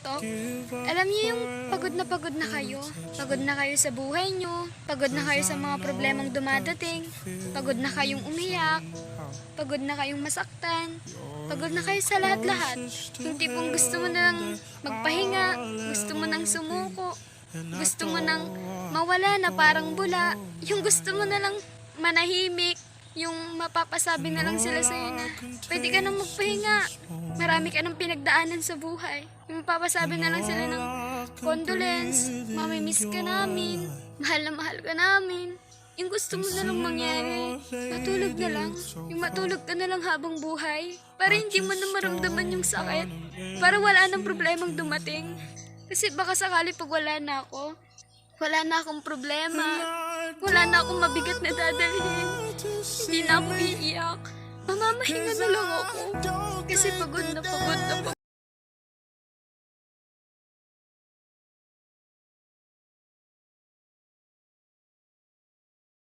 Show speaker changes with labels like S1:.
S1: to. Alam niyo yung pagod na pagod na kayo. Pagod na kayo sa buhay niyo. Pagod na kayo sa mga problemang dumadating. Pagod na kayong umiyak. Pagod na kayong masaktan. Pagod na kayo sa lahat-lahat. Yung tipong gusto mo na lang magpahinga. Gusto mo nang sumuko. Gusto mo nang mawala na parang bula. Yung gusto mo na lang manahimik. Yung mapapasabi na lang sila sa'yo na pwede ka nang magpahinga. Marami ka nang pinagdaanan sa buhay. Yung mapapasabi na lang sila ng condolence, mamimiss ka namin, mahal na mahal ka namin. Yung gusto mo na lang mangyari, matulog na lang. Yung matulog ka na lang habang buhay. Para hindi mo na maramdaman yung sakit. Para wala nang problemang dumating. Kasi baka sakali pag wala na ako, wala na akong problema. Wala na akong mabigat na dadalhin. Hindi na ako iiyak. Mamamahinga na lang ako. Kasi pagod na pagod na pagod.